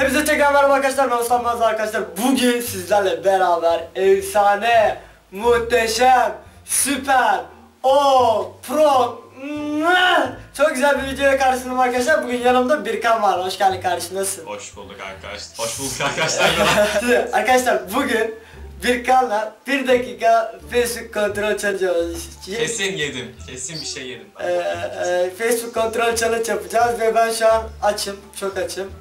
Hepinize tekrar merhaba arkadaşlar ben Osman Bazı arkadaşlar Bugün sizlerle beraber efsane, muhteşem, süper, o, pro! Çok güzel bir videoya karşınızdayım arkadaşlar Bugün yanımda Birkan var, hoş geldin kardeşim nasılsın? Hoş bulduk arkadaşlar. Hoş bulduk arkadaşlar. Arkadaşlar bugün Birkan'la bir dakika Facebook kontrol challenge Kesin yedim. Kesin bir şey yedim. Ee, e, Facebook kontrol challenge yapacağız ve ben şu an açım, çok açım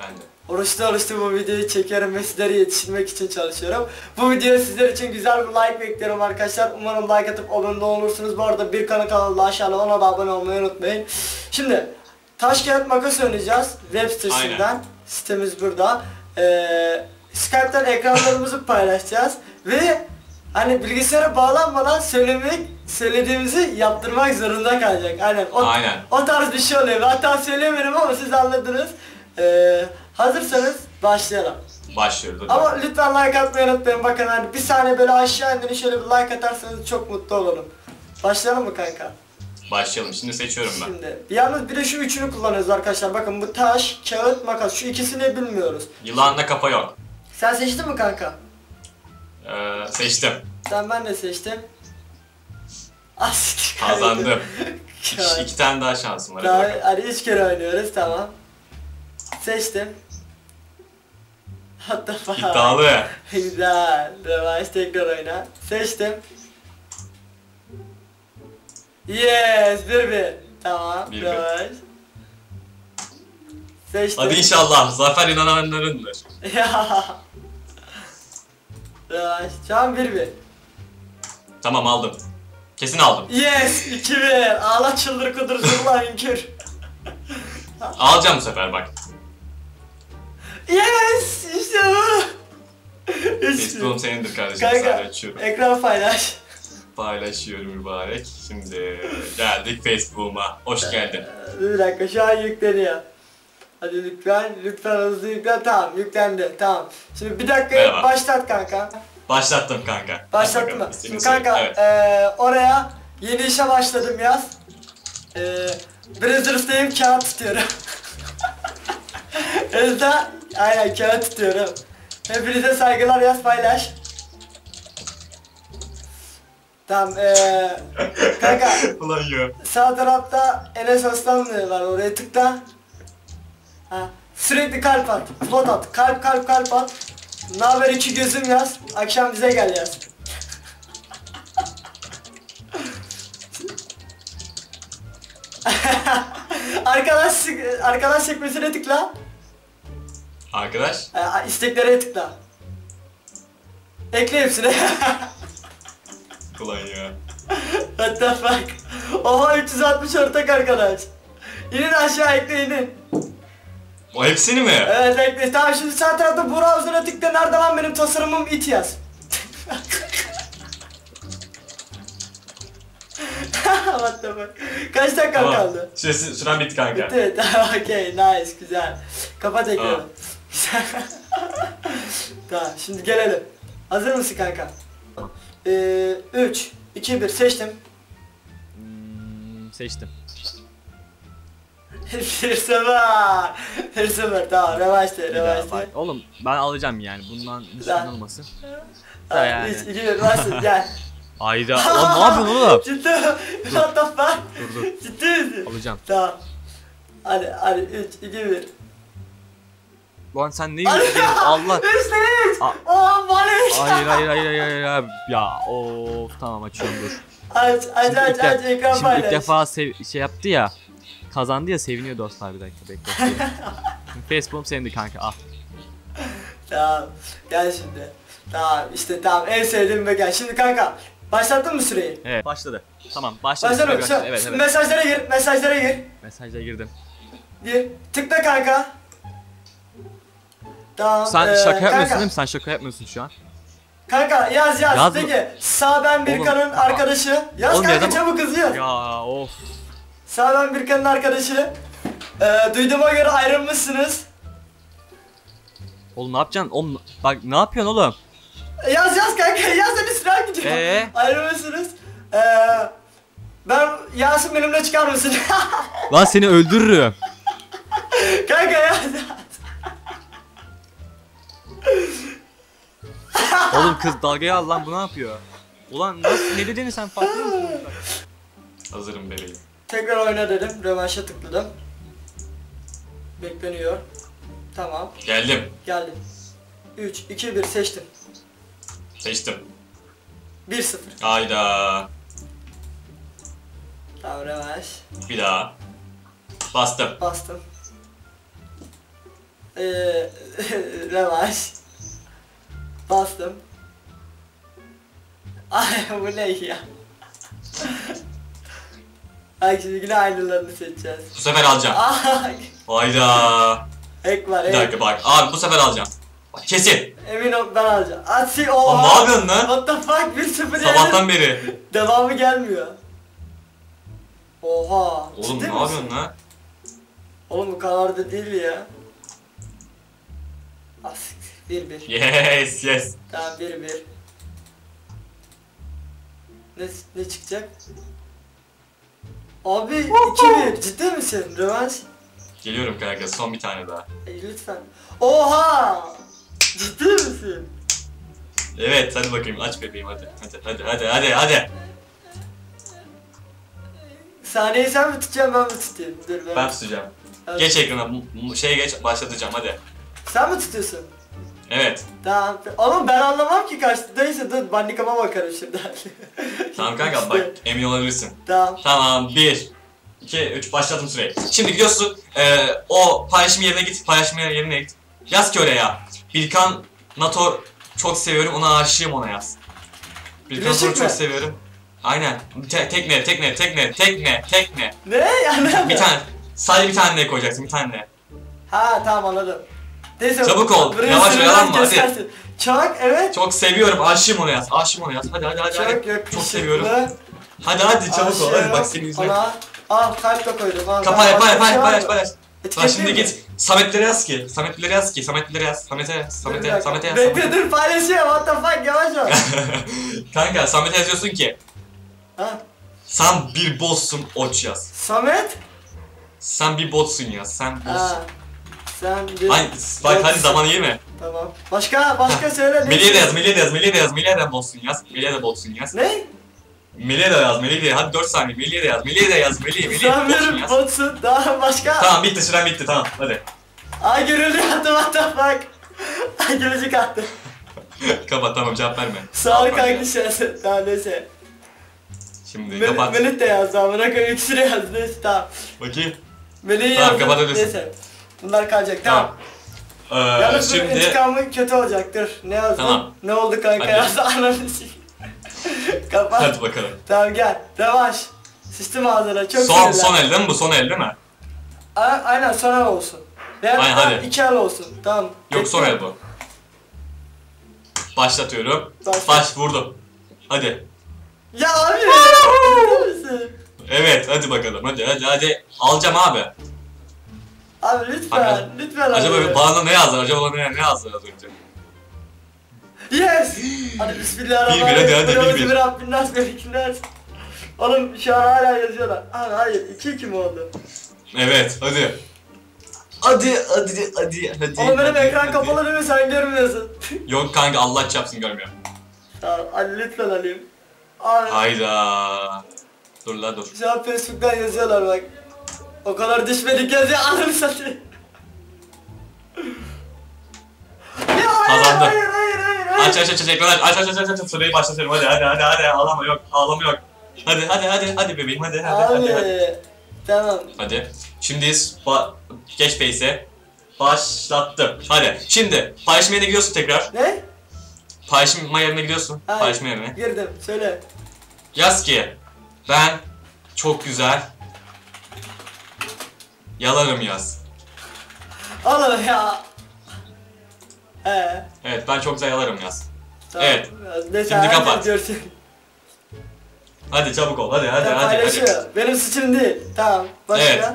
Ben de. Oruçlu oruçlu bu videoyu çekiyorum ve sizlere yetiştirmek için çalışıyorum. Bu video sizler için güzel bir like bekliyorum arkadaşlar. Umarım like atıp abone olursunuz. Bu arada bir kanal kanalı aşağıda ona da abone olmayı unutmayın. Şimdi taş kağıt makas oynayacağız web sitesinden. Aynen. Sitemiz burada. Ee, Skype'tan ekranlarımızı paylaşacağız ve hani bilgisayara bağlanmadan söylemek söylediğimizi yaptırmak zorunda kalacak. Aynen. O, Aynen. o tarz bir şey oluyor. Hatta söylemiyorum ama siz anladınız. Ee, hazırsanız başlayalım. Başlıyoruz. hadi Ama lütfen like atmayı unutmayın. Bakın hani bir saniye böyle aşağı indirin şöyle bir like atarsanız çok mutlu olurum. Başlayalım mı kanka? Başlayalım. Şimdi seçiyorum ben. Şimdi yalnız bir de şu üçünü kullanıyoruz arkadaşlar. Bakın bu taş, kağıt, makas. Şu ikisini bilmiyoruz. Yılanla kafa yok. Sen seçtin mi kanka? Ee, seçtim. Sen ben de seçtim. As Kazandım. Kağıt. İki, iki tane daha şansım var. Daha, hadi üç kere oynuyoruz tamam. Seçtim. Hatta İddialı. Güzel. Rövanş tekrar oyna. Seçtim. Yes, bir bir. Tamam, Bir rövanş. Seçtim. Hadi inşallah. Zafer inananlarındır. Ya. Rövanş. Şu an bir bir. Tamam aldım. Kesin aldım. Yes, iki bir. Ağla çıldır kudur zırla inkür. Alacağım bu sefer bak. Yes, işte bu. Facebook'um senindir kardeşim. Kanka, Sadece açıyorum. ekran paylaş. Paylaşıyorum mübarek. Şimdi geldik Facebook'uma. Hoş geldin. Bir dakika şu an yükleniyor. Hadi lütfen, lütfen hızlı yüklen. Tamam, yüklendi. Tamam. Şimdi bir dakika Merhaba. başlat kanka. Başlattım kanka. Başlattın mı? Şimdi kanka. Evet. eee, oraya yeni işe başladım yaz. Eee Brazzers'tayım kağıt tutuyorum. Ezda aynen kağıt tutuyorum. Hepinize saygılar yaz paylaş. Tamam eee kanka Ulan ya. Sağ tarafta Enes Aslanlı var oraya tıkla. Ha, sürekli kalp at, float at, kalp kalp kalp at. Ne haber iki gözüm yaz, akşam bize gel yaz. arkadaş arkadaş sekmesine tıkla. Arkadaş. E, isteklere tıkla. Ekle hepsine. Ulan ya. What the fuck? Oha 360 ortak arkadaş. İnin aşağı ekle inin. O hepsini mi? Evet ekle. Tamam şimdi sağ tarafta browser'a tıkla. Nerede lan benim tasarımım it yaz. What the fuck? Kaç dakika Tamam. kaldı? Süresi, süren bitti kanka. Bitti. Okey nice güzel. Kapat ekranı. Tamam. şimdi gelelim. Hazır mısın kanka? Ee, 3, 2, 1 seçtim. Hmm, seçtim. 1-0. 1-0 tamam revaçta Bir daha revaçta. bak. Oğlum ben alacağım yani bundan Lan. düşman olmasın. Tamam, yani. 3, 2, 1 başla gel. Hayda. Oğlum ne yapıyorsun oğlum? Ciddi mi? What the fuck? Dur dur. Ciddi misin? Alacağım. Tamam. Hadi hadi 3, 2, 1. Lan sen ne yiyorsun? Allah. 3 tane 3. Aa. Oh Malik. Hayır hayır hayır hayır hayır. Ya of tamam açıyorum dur. Aç aç aç aç ekran şimdi ilk defa sev- şey yaptı ya. Kazandı ya seviniyor dostlar bir dakika bekle. Facebook'um senin kanka al. Tamam. Gel şimdi. Tamam işte tamam en sevdiğim gel. Şimdi kanka başlattın mı süreyi? Evet başladı. Tamam başladı. Başladı? Başladı. Evet evet. Mesajlara gir, mesajlara gir. Mesaja girdim. Gir. Tıkla kanka. Tamam. Sen ee, şaka yapmıyorsun kanka, değil mi? Sen şaka yapmıyorsun şu an. Kanka yaz yaz. Yaz? Peki sağ ben Birkan'ın arkadaşı. Yaz Oğlum, kanka çabuk hızlı yaz. Ya of. Sağ ben Birkan'ın arkadaşı. Ee, duyduğuma göre ayrılmışsınız. Oğlum ne yapacaksın? Oğlum bak ne yapıyorsun oğlum? Yaz yaz kanka yaz hadi süren gidiyor. Ee? Ayrılmışsınız. Ee, ben Yasin benimle çıkar mısın? Lan seni öldürürüm. Kız dalgaya al lan bu ne yapıyor? Ulan nasıl ne dediğini sen farkında mısın? Hazırım bebeğim. Tekrar oyna dedim. Rövanşa tıkladım. Bekleniyor. Tamam. Geldim. Geldim. 3, 2, 1 seçtim. Seçtim. 1-0. Hayda. Tamam rövanş. Bir daha. Bastım. Bastım. Ee, rövanş. Bastım. Ay bu ne ya? Ay şimdi yine aynılarını seçeceğiz. Bu sefer alacağım. Ay, Hayda. ek var Bir ek. dakika bak. Abi bu sefer alacağım. Bak, Kesin. Emin ol ben alacağım. Atsi Oğlum oha. ne yapıyorsun lan? What the fuck 1-0 Sabahtan yedim. beri. Devamı gelmiyor. Oha. Oğlum ciddi ne misin? yapıyorsun lan? Oğlum bu kadar da değil ya. As 1-1. Yes yes. Tamam 1-1. Ne, ne çıkacak? Abi 2-1 ciddi misin? Rövanş? Geliyorum kanka son bir tane daha. E, lütfen. Oha! Ciddi misin? Evet hadi bakayım aç bebeğim hadi. Hadi hadi hadi hadi hadi. Saniyeyi sen mi tutacaksın ben mi tutayım? Dur ben. Ben tutacağım. Evet. Geç ekrana şeye geç başlatacağım hadi. Sen mi tutuyorsun? Evet. Tamam. Oğlum ben anlamam ki kaçtı. Neyse dur bandikama bakarım şimdi. Tamam kanka İşte. bak emin olabilirsin. Tamam. Tamam 1 2 3 başladım süreyi. Şimdi gidiyorsun eee o paylaşım yerine git. Paylaşım yerine git. Yaz ki oraya. Bilkan Nator çok seviyorum ona aşığım ona yaz. Bilkan Birleşik Nator'u çok seviyorum. Aynen. Te- tekne, tekne, tekne, tekne, tekne. Ne? Yani Bir tane. Sadece bir tane ne koyacaksın, bir tane ne. Ha tamam anladım. Neyse. Çabuk ol, buraya yavaş sürülen yalan mı? Hadi. Çak evet. Çok seviyorum, aşığım ona yaz. Aşığım ona yaz. Hadi hadi hadi. Çok hadi. yakışıklı. Çok seviyorum. Hadi hadi çabuk ol. Hadi bak senin yüzüne. Ona, al kalp de koydum. Al, Kapa yap, var paylaş, mı? paylaş. Lan şimdi git. Samet'lere yaz ki. Samet'lere yaz ki. Samet'lere yaz. Samet'e, bir Samet'e, dakika. Samet'e yaz. Bekle dur paylaşıyorum. What the fuck yavaş yavaş. Kanka Samet'e yazıyorsun ki. ha. Sen bir botsun oç yaz. Samet. Sen bir botsun yaz. Sen botsun. Ha. Sen bir... Ay, bak hadi botsun. zaman iyi mi? Tamam. Başka başka söyle. Melih'e de yaz? Melih'e de yaz, Melih'e de yaz, Melih'e de botsun yaz. Melih'e de botsun yaz. Ne? Melih'e de yaz, Melih'e de yaz. Hadi 4 saniye. Melih'e de yaz, Melih'e de yaz, Melih, Melih Sen botsun bir yaz. botsun. Daha başka. Tamam bitti süren bitti tamam hadi. Ay gürültü attı what the fuck. Ay gülücük attı. kapat tamam cevap verme. Sağ ol Kapat kanka şahsen. Tamam neyse. Şimdi Mel- kapat. Melih de yazdı amına koyayım. İkisini yazdı. Neyse tamam. Bakayım. Melih'i Tamam, yazdı. kapatabilirsin. Neyse. Bunlar kalacak tamam. Tamam. Ee, Yalnız şimdi intikamı kötü olacaktır. Ne yazdın? Tamam. Ne oldu kanka Hadi. yazdı ananı. Kapat. hadi bakalım. Tamam gel. Revanş. Sistem ağzına çok son sinirlendim. son el değil mi bu son el değil mi? A- aynen son el olsun. Veya Aynen, tamam, hadi. iki el olsun. Tamam. Yok son el bu. Başlatıyorum. Başla. Baş vurdum. Hadi. Ya abi. Evet hadi bakalım hadi hadi hadi. Alacağım abi. Abi lütfen. Hadi. Lütfen abi. Acaba bana ne yazdı? Acaba ne, ne yazdı az önce? Yes. Hadi bismillahirrahmanirrahim. Bir bir, hadi, bir bir. bi Rabbin nas, melikin nas. Oğlum şu an hala yazıyorlar. Abi hayır 2-2 mi oldu? Evet hadi. Hadi hadi hadi hadi. Oğlum benim hadi, ekran hadi. kapalı değil mi sen görmüyorsun. Yok kanka Allah çarpsın görmüyorum. tamam hadi lütfen alayım. Abi Hayda. Dur la dur. şu an Facebook'tan yazıyorlar bak. O kadar düşmedik yazıyor ananı satayım. Ya hayır, Kazandı. hayır hayır hayır hayır. Aç aç aç aç ekranı aç aç aç aç aç aç süreyi başlatıyorum hadi hadi hadi hadi ağlama yok ağlama yok. Hadi hadi hadi hadi bebeğim hadi hadi Abi hadi hadi. tamam. Hadi. Şimdi ba- geç face'e. Başlattım. Hadi. Şimdi paylaşım yerine gidiyorsun tekrar. Ne? Paylaşım yerine gidiyorsun. Hayır. Paylaşım yerine. Girdim söyle. Yaz ki ben çok güzel yalarım yaz. Oğlum ya. He. Evet ben çok güzel yalarım yaz. Tamam. Evet. Neyse, Şimdi hadi kapat. Hadi çabuk ol hadi hadi hadi. hadi. paylaşıyor. Benim suçum değil. Tamam. Başka? Evet.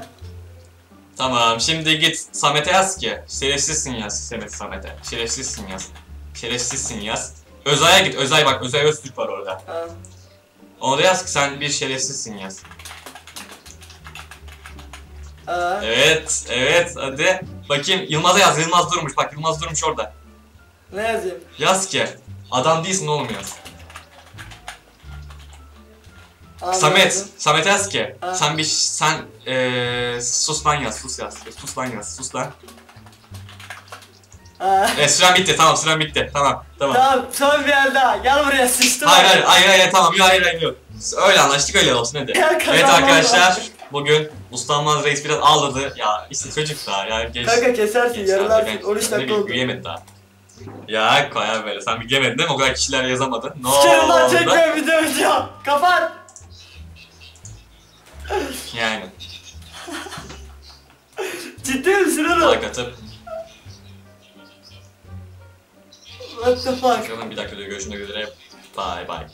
Tamam şimdi git Samet'e yaz ki şerefsizsin yaz Samet Samet'e. Şerefsizsin yaz. Şerefsizsin yaz. Özay'a git Özay bak Özay Öztürk var orada. Tamam. Ona da yaz ki sen bir şerefsizsin yaz. Aa, Evet evet hadi. Bakayım Yılmaz'a yaz Yılmaz durmuş bak Yılmaz durmuş orada. Ne yazayım? Yaz ki Adam değilsin oğlum yaz. Anladım. Samet, Samet yaz ki. Ha. Sen bir sen eee sus lan yaz, sus yaz. Sus lan yaz, sus lan. Evet süren bitti, tamam süren bitti. Tamam, tamam. Tamam son bir el daha. Gel buraya sıçtım. Hayır hayır hayır hayır tamam yok hayır hayır yok. Öyle anlaştık öyle olsun hadi. Ya, evet arkadaşlar. Bugün Ustanmaz Reis biraz ağladı. Ya işte çocuk daha ya genç. Kanka kesersin genç yarılarsın. daha, 13 genç. dakika oldu. Büyüyemedi daha. Ya koyar böyle sen bir gemedin değil mi? O kadar kişiler yazamadı. Ne lan oldu? çekmiyor video video. Kapat. Yani. Ciddi misin oğlum? Like atıp. What the fuck? Bakalım bir dakika diyor görüşmek üzere. Bye bye.